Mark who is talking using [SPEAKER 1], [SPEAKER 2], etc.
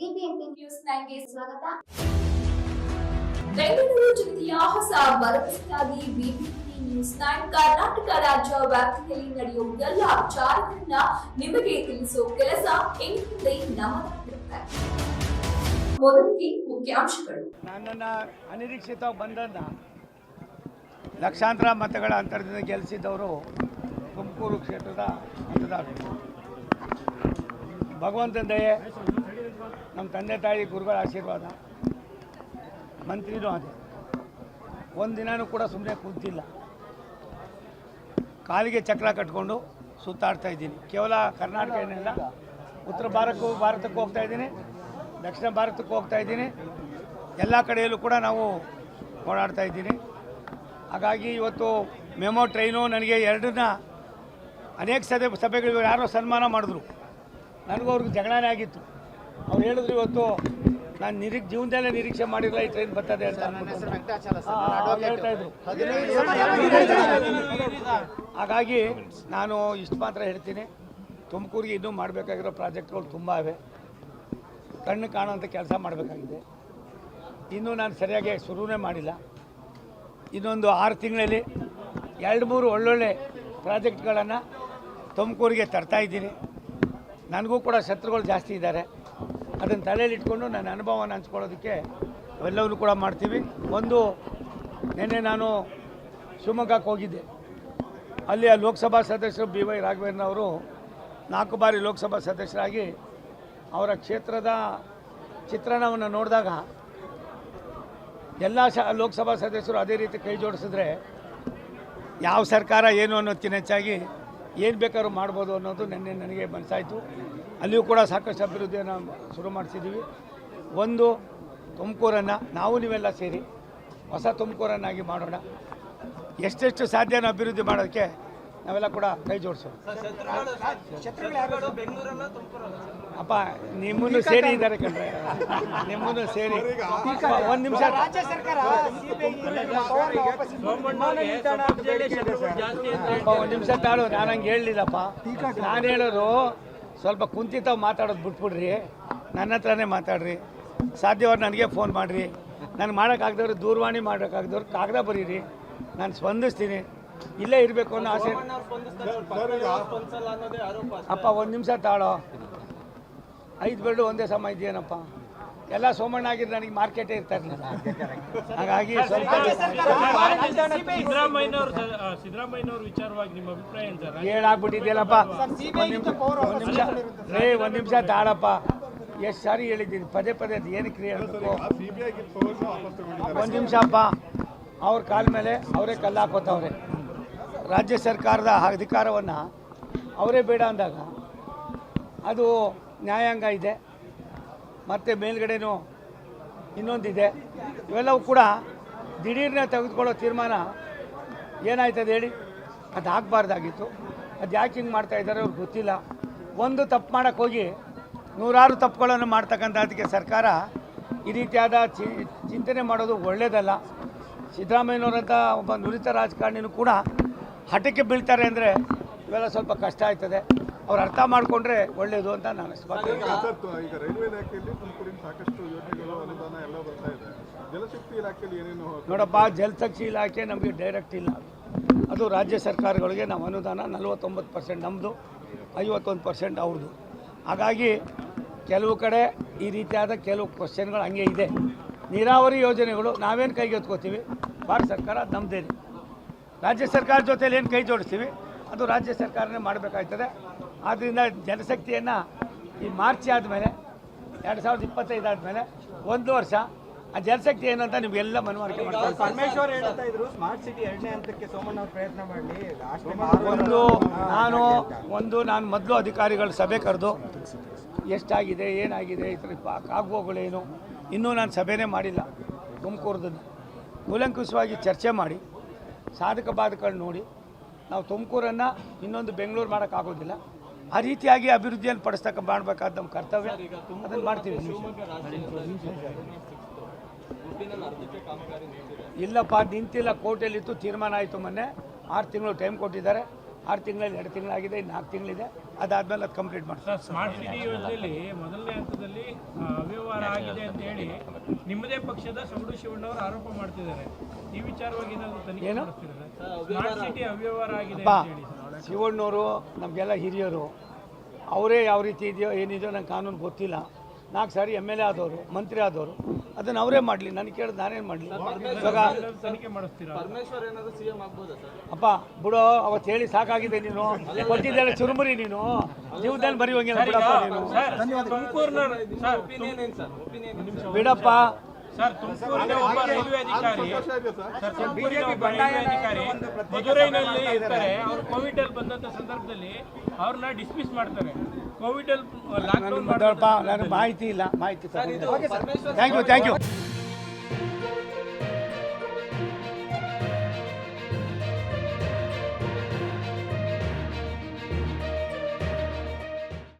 [SPEAKER 1] BBMP news ನೈನ್ಗೆ ಸ್ವಾಗತ.
[SPEAKER 2] ಬೆಂಗಳೂರು ಜಿಲ್ಲೆಯ ಹೊಸ ಭರವಸೆಯಾಗಿ ಬಿಬಿಎಂಪಿ ನ್ಯೂಸ್ ನೈನ್ ಕರ್ನಾಟಕ ರಾಜ್ಯ ವ್ಯಾಪ್ತಿಯಲ್ಲಿ ನಡೆಯುವ ಎಲ್ಲ ವಿಚಾರಗಳನ್ನ ನಿಮಗೆ ತಿಳಿಸುವ ಕೆಲಸ ಎಂದಿದೆ ನಮ್ಮದಾಗಿರುತ್ತೆ ಮೊದಲಿಗೆ ಮುಖ್ಯಾಂಶಗಳು.
[SPEAKER 3] ನನ್ನನ್ನು ಅನಿರೀಕ್ಷಿತವಾಗಿ ಬಂದನ್ನ ಲಕ್ಷಾಂತರ ಮತಗಳ ಅಂತರದಿಂದ ಗೆಲ್ಲಿಸಿದ್ದವರು ತುಮಕೂರು ಕ್ಷೇತ್ರದ ಮತದಾರರು. ಭಗವಂತನ ದಯೆ ನಮ್ಮ ತಂದೆ ತಾಯಿ ಗುರುಗಳ ಆಶೀರ್ವಾದ. ಮಂತ್ರಿನೂ ಅದೇ. ಒಂದು ದಿನನೂ ಕೂಡ ಸುಮ್ಮನೆ ಕೂತಿಲ್ಲ. ಕಾಲಿಗೆ ಚಕ್ರ ಕಟ್ಕೊಂಡು ಸುತ್ತಾಡ್ತಾ ಇದ್ದೀನಿ. ಕೇವಲ ಕರ್ನಾಟಕ ಏನಿಲ್ಲ, ಉತ್ತರ ಭಾರತಕ್ಕೂ ಭಾರತಕ್ಕೆ ಹೋಗ್ತಾ ಇದ್ದೀನಿ, ದಕ್ಷಿಣ ಭಾರತಕ್ಕೆ ಹೋಗ್ತಾ ಇದ್ದೀನಿ. ಎಲ್ಲ ಕಡೆಯಲ್ಲೂ ಕೂಡ ನಾವು ಓಡಾಡ್ತಾ ಇದ್ದೀನಿ. ಹಾಗಾಗಿ ಇವತ್ತು ಮೆಮೊ ಟ್ರೈನು ನನಗೆ ಎರಡನ್ನ ಅನೇಕ ಸಭೆ ಸಭೆಗಳಿಗೆ ಯಾರೋ ಸನ್ಮಾನ ಮಾಡಿದ್ರು. ನನಗೂ ಅವ್ರಿಗೆ ಜಗಳನೇ ಆಗಿತ್ತು. ಅವ್ರು ಹೇಳಿದ್ರು ಇವತ್ತು ನಾನು ನಿರೀಕ್ ಜೀವನದಲ್ಲೇ ನಿರೀಕ್ಷೆ ಮಾಡಿರಲ್ಲ ಈ ಟ್ರೈನ್ ಬರ್ತದೆ ಅಂತ ಹೇಳ್ತಾ ಇದ್ರು. ಹಾಗಾಗಿ ನಾನು ಇಷ್ಟು ಮಾತ್ರ ಹೇಳ್ತೀನಿ. ತುಮಕೂರಿಗೆ ಇನ್ನೂ ಮಾಡಬೇಕಾಗಿರೋ ಪ್ರಾಜೆಕ್ಟ್ಗಳು ತುಂಬ ಇವೆ. ಕಣ್ಣು ಕಾಣುವಂಥ ಕೆಲಸ ಮಾಡಬೇಕಾಗಿದೆ. ಇನ್ನೂ ನಾನು ಸರಿಯಾಗಿ ಶುರುವೇ ಮಾಡಿಲ್ಲ. ಇನ್ನೊಂದು ಆರು ತಿಂಗಳಲ್ಲಿ ಎರಡು ಮೂರು ಒಳ್ಳೊಳ್ಳೆ ಪ್ರಾಜೆಕ್ಟ್ಗಳನ್ನು ತುಮಕೂರಿಗೆ ತರ್ತಾ ಇದ್ದೀನಿ. ನನಗೂ ಕೂಡ ಶತ್ರುಗಳು ಜಾಸ್ತಿ ಇದ್ದಾರೆ. ಅದನ್ನು ತಲೆಯಲ್ಲಿ ಇಟ್ಕೊಂಡು ನನ್ನ ಅನುಭವನ ಹಂಚ್ಕೊಳ್ಳೋದಕ್ಕೆ ಅವೆಲ್ಲವನ್ನು ಕೂಡ ಮಾಡ್ತೀವಿ. ಒಂದು, ನಿನ್ನೆ ನಾನು ಶಿವಮೊಗ್ಗಕ್ಕೆ ಹೋಗಿದ್ದೆ. ಆ ಲೋಕಸಭಾ ಸದಸ್ಯರು ಬಿ ವೈ ರಾಘವೇಂದ್ರ ನಾಲ್ಕು ಬಾರಿ ಲೋಕಸಭಾ ಸದಸ್ಯರಾಗಿ ಅವರ ಕ್ಷೇತ್ರದ ಚಿತ್ರಣವನ್ನು ನೋಡಿದಾಗ ಎಲ್ಲ ಶ, ಲೋಕಸಭಾ ಸದಸ್ಯರು ಅದೇ ರೀತಿ ಕೈ ಜೋಡಿಸಿದ್ರೆ ಯಾವ ಸರ್ಕಾರ ಏನು ಅನ್ನೋದಕ್ಕಿಂತ ಹೆಚ್ಚಾಗಿ ಏನು ಬೇಕಾದ್ರೂ ಮಾಡ್ಬೋದು ಅನ್ನೋದು ನಿನ್ನೆ ನನಗೆ ಮನಸ್ಸಾಯಿತು. ಅಲ್ಲಿಯೂ ಕೂಡ ಸಾಕಷ್ಟು ಅಭಿವೃದ್ಧಿಯನ್ನು ಶುರು ಮಾಡಿಸಿದ್ದೀವಿ ಒಂದು, ತುಮಕೂರನ್ನು ನಾವು ನೀವೆಲ್ಲ ಸೇರಿ ಹೊಸ ತುಮಕೂರನ್ನಾಗಿ ಮಾಡೋಣ. ಎಷ್ಟೆಷ್ಟು ಸಾಧ್ಯನ ಅಭಿವೃದ್ಧಿ ಮಾಡೋದಕ್ಕೆ ನಾವೆಲ್ಲ ಕೂಡ ಕೈ ಜೋಡಿಸೋಣ ಅಪ್ಪ ನಿಮ್ಮನ್ನು ಸೇರಿ ಇದ್ದಾರೆ ಕಣ್ರೆ. ನಿಮ್ಮನ್ನು ಸೇರಿ. ಒಂದು ನಿಮಿಷ. ಒಂದು ನಿಮಿಷ ತಾಳು ನಾನು ಹಂಗೆ ಹೇಳಲಿಲ್ಲಪ್ಪ. ನಾನು ಹೇಳೋದು ಸ್ವಲ್ಪ ಕುಂತಿತಾವ್ ಮಾತಾಡೋದು ಬಿಟ್ಬಿಡ್ರಿ. ನನ್ನ ಹತ್ರನೇ ಮಾತಾಡ್ರಿ. ಸಾಧ್ಯವಾದ್ರೆ ನನಗೆ ಫೋನ್ ಮಾಡಿರಿ. ನಾನು ಮಾಡೋಕ್ಕಾಗ್ದವ್ರು ದೂರವಾಣಿ ಮಾಡೋಕ್ಕಾಗ್ದವ್ರು ಕಾಗದ ಬರೀರಿ. ನಾನು ಸ್ಪಂದಿಸ್ತೀನಿ. ಇಲ್ಲೇ ಇರಬೇಕು ಅನ್ನೋ ಆಸೆ ಅಪ್ಪ ಒಂದು ನಿಮಿಷ ತಾಳೋ ಐದು ಬೆಳ್ಳು ಒಂದೇ ಸಮ ಇದೆಯೇನಪ್ಪ ಎಲ್ಲ ಸೋಮಣ್ಣ ಆಗಿದ್ರೆ ನನಗೆ ಮಾರ್ಕೆಟೇ ಇರ್ತಾ ಇರಲಿಲ್ಲ ಹಾಗಾಗಿ ಸ್ವಲ್ಪ
[SPEAKER 4] ಸಿದ್ದರಾಮಯ್ಯನವ್ರ ವಿಚಾರವಾಗಿ ನಿಮ್ಮ ಅಭಿಪ್ರಾಯ
[SPEAKER 3] ಹೇಳಾಗ್ಬಿಟ್ಟಿದ್ಯಲ್ಲಪ್ಪ ಒಂದು ನಿಮಿಷ ರೇ ಒಂದು ನಿಮಿಷ ತಾಳಪ್ಪ ಎಷ್ಟು ಸಾರಿ ಹೇಳಿದ್ದೀನಿ ಪದೇ ಪದೇ ಅದು ಏನಕ್ಕೆ ಹೇಳಬೇಕು ಒಂದು ನಿಮಿಷ ಅಪ್ಪ ಅವ್ರ ಕಾಲ ಮೇಲೆ ಅವರೇ ಕಲ್ಲು ಹಾಕೋತವ್ರೆ ರಾಜ್ಯ ಸರ್ಕಾರದ ಅಧಿಕಾರವನ್ನು ಅವರೇ ಬೇಡ ಅಂದಾಗ ಅದು ನ್ಯಾಯಾಂಗ ಇದೆ, ಮತ್ತು ಮೇಲ್ಗಡೆನೂ ಇನ್ನೊಂದಿದೆ. ಇವೆಲ್ಲವೂ ಕೂಡ ದಿಢೀರ್ನ ತೆಗೆದುಕೊಳ್ಳೋ ತೀರ್ಮಾನ ಏನಾಯ್ತದೆ ಹೇಳಿ? ಅದು ಆಗಬಾರ್ದಾಗಿತ್ತು ಅದು ಯಾಕೆ ಹಿಂಗೆ ಮಾಡ್ತಾ ಇದ್ದಾರೆ ಅವ್ರಿಗೆ ಗೊತ್ತಿಲ್ಲ. ಒಂದು ತಪ್ಪು ಮಾಡೋಕ್ಕೆ ಹೋಗಿ ನೂರಾರು ತಪ್ಪುಗಳನ್ನು ಮಾಡ್ತಕ್ಕಂಥ ಅದಕ್ಕೆ ಸರ್ಕಾರ ಈ ರೀತಿಯಾದ ಚಿಂತನೆ ಮಾಡೋದು ಒಳ್ಳೆಯದಲ್ಲ ಸಿದ್ದರಾಮಯ್ಯನವರಂಥ ಒಬ್ಬ ನುರಿತ ರಾಜಕಾರಣಿನೂ ಕೂಡ ಹಠಕ್ಕೆ ಬೀಳ್ತಾರೆ ಅಂದರೆ ಇವೆಲ್ಲ ಸ್ವಲ್ಪ ಕಷ್ಟ ಆಯ್ತದೆ. ಅವ್ರು ಅರ್ಥ ಮಾಡಿಕೊಂಡ್ರೆ ಒಳ್ಳೆಯದು ಅಂತ ನಾನು
[SPEAKER 5] ಈಗ ರೈಲ್ವೆ ಇಲಾಖೆಯಲ್ಲಿ ತುಮಕೂರಿನ ಸಾಕಷ್ಟು ಯೋಜನೆಗಳು ಅನುದಾನ ಎಲ್ಲ ಬರ್ತಾ ಇದೆ. ಜಲಶಕ್ತಿ ಇಲಾಖೆಯಲ್ಲಿ ಏನೇನು
[SPEAKER 3] ನೋಡಪ್ಪ ಜಲಶಕ್ತಿ ಇಲಾಖೆ ನಮಗೆ ಡೈರೆಕ್ಟ್ ಇಲ್ಲ. ಅದು ರಾಜ್ಯ ಸರ್ಕಾರಗಳಿಗೆ ನಾವು ಅನುದಾನ ನಲವತ್ತೊಂಬತ್ತು ಪರ್ಸೆಂಟ್ ನಮ್ಮದು ಐವತ್ತೊಂದು ಪರ್ಸೆಂಟ್ ಅವ್ರದ್ದು ಹಾಗಾಗಿ ಕೆಲವು ಕಡೆ ಈ ರೀತಿಯಾದ ಕೆಲವು ಕ್ವಶನ್ಗಳು ಹಂಗೆ ಇದೆ. ನೀರಾವರಿ ಯೋಜನೆಗಳು ನಾವೇನು ಕೈಗೆತ್ಕೋತೀವಿ? ಭಾರತ ಸರ್ಕಾರ ಅದು ನಮ್ಮದೇ ರಾಜ್ಯ ಸರ್ಕಾರ ಜೊತೆಲಿ ಏನು ಕೈ ಜೋಡಿಸ್ತೀವಿ? ಅದು ರಾಜ್ಯ ಸರ್ಕಾರನೇ ಮಾಡಬೇಕಾಗ್ತದೆ ಆದ್ದರಿಂದ ಜನಶಕ್ತಿಯನ್ನು ಈ ಮಾರ್ಚ್ ಆದಮೇಲೆ ಎರಡು ಸಾವಿರದ ಇಪ್ಪತ್ತೈದು ಆದಮೇಲೆ ಒಂದು ವರ್ಷ ಆ ಜನಶಕ್ತಿ ಏನು ಅಂತ ನಿಮಗೆಲ್ಲ ಮನವರಿಕೆ ಮಾಡ್ತಾರೆ
[SPEAKER 6] ಪರಮೇಶ್ವರ್ ಹೇಳ್ತಾ ಇದ್ರು ಸ್ಮಾರ್ಟ್ ಸಿಟಿ ಎರಡನೇ ಹಂತಕ್ಕೆ ಸೋಮಣ್ಣ ಪ್ರಯತ್ನ ಮಾಡಲಿ
[SPEAKER 3] ಒಂದು ನಾನು ಒಂದು ನಾನು ಮೊದಲು ಅಧಿಕಾರಿಗಳ ಸಭೆ ಕರೆದು ಎಷ್ಟಾಗಿದೆ ಏನಾಗಿದೆ ಇದ್ರ ಕಾಗುವಗಳೇನು ಇನ್ನೂ ನಾನು ಸಭೆನೇ ಮಾಡಿಲ್ಲ ತುಮಕೂರದನ್ನು ಕೂಲಂಕುಷವಾಗಿ ಚರ್ಚೆ ಮಾಡಿ ಸಾಧಕ ಬಾಧಕಗಳು ನೋಡಿ ನಾವು ತುಮಕೂರನ್ನು ಇನ್ನೊಂದು ಬೆಂಗಳೂರು ಮಾಡೋಕ್ಕಾಗೋದಿಲ್ಲ ಆ ರೀತಿಯಾಗಿ ಅಭಿವೃದ್ಧಿಯನ್ನು ಪಡಿಸ್ತಕ್ಕ ಮಾಡಬೇಕಾದ ನಮ್ಮ ಕರ್ತವ್ಯ. ಅದನ್ನು ಮಾಡ್ತೀವಿ ಇಲ್ಲಪ್ಪ ನಿಂತಿಲ್ಲ ಕೋರ್ಟಲ್ಲಿತ್ತು ತೀರ್ಮಾನ ಆಯಿತು ಮೊನ್ನೆ. ಆರು ತಿಂಗಳು ಟೈಮ್ ಕೊಟ್ಟಿದ್ದಾರೆ. ಆರು ತಿಂಗಳಲ್ಲಿ ಎರಡು ತಿಂಗಳಾಗಿದೆ ಇನ್ನು ನಾಲ್ಕು ತಿಂಗಳಿದೆ. ಅದಾದ್ಮೇಲೆ ಅದು ಕಂಪ್ಲೀಟ್ ಮಾಡ್ತಾರೆ
[SPEAKER 4] ಸ್ಮಾರ್ಟ್ ಸಿಟಿ ಯೋಜನೆಯಲ್ಲಿ ಮೊದಲನೇ ಹಂತದಲ್ಲಿ ಅವ್ಯವಹಾರ ಆಗಿದೆ ಅಂತ ಹೇಳಿ ನಿಮ್ಮದೇ ಪಕ್ಷದ ಸೊಗಡು ಶಿವಣ್ಣವರು ಆರೋಪ ಮಾಡ್ತಿದ್ದಾರೆ. ಈ ವಿಚಾರವಾಗಿ ಏನಾದ್ರು ತನಿಖೆ
[SPEAKER 3] ಏನು?
[SPEAKER 4] ಸ್ಮಾರ್ಟ್ ಸಿಟಿ ಅವ್ಯವಹಾರ ಆಗಿದೆ ಅಂತ ಹೇಳಿ ಸರ್.
[SPEAKER 3] ಶಿವಣ್ಣವರು ನಮಗೆಲ್ಲ ಹಿರಿಯರು. ಅವರೇ ಯಾವ ರೀತಿ ಇದೆಯೋ ಏನಿದೆಯೋ ನಂಗೆ ಕಾನೂನು ಗೊತ್ತಿಲ್ಲ. ನಾಲ್ಕು ಸಾರಿ ಎಂ ಎಲ್ ಎ ಆದವರು ಮಂತ್ರಿ ಆದವರು ಅದನ್ನು ಅವರೇ ಮಾಡಲಿ. ನನಗೆ ಕೇಳಿದ ನಾನೇನು ಮಾಡಲಿ? ಇವಾಗ ಅಪ್ಪ ಬಿಡೋ ಅವತ್ತು ಹೇಳಿ ಸಾಕಾಗಿದೆ ನೀನು. ಕೊಟ್ಟಿದ್ದೆಲ್ಲ ಚುರುಮುರಿ ನೀನು. ಜೀವದಲ್ಲಿ ಬರೆಯುವಂಗಿಲ್ಲ ಬಿಡಪ್ಪ ನೀನು.
[SPEAKER 4] ಸರ್ ತುಮಕೂರಿನ ಸರ್
[SPEAKER 3] ಬಿಡಪ್ಪ.
[SPEAKER 4] ಸರ್ ತುಮಕೂರಿನ ಒಬ್ಬ ರೈಲ್ವೆ ಅಧಿಕಾರಿ
[SPEAKER 5] ಸರ್.
[SPEAKER 4] ಸರ್ ತುಮಕೂರಿನ ಒಬ್ಬ ರೈಲ್ವೆ ಅಧಿಕಾರಿ ಮಧುರೈನಲ್ಲಿ ಇರ್ತಾರೆ. ಅವರು ಕೋವಿಡ್ ಅಲ್ಲಿ ಬಂದಂತ ಸಂದರ್ಭದಲ್ಲಿ ಅವ್ರನ್ನ ಡಿಸ್ಮಿಸ್ ಮಾಡ್ತಾರೆ. ಕೋವಿಡ್ ಅಲ್ಲಿ ಲಾಕ್ಡೌನ್
[SPEAKER 3] ನೋಡಪ್ಪ ನನಗೆ ಮಾಹಿತಿ ಇಲ್ಲ. ಮಾಹಿತಿ ಥ್ಯಾಂಕ್ ಯು ಥ್ಯಾಂಕ್ ಯು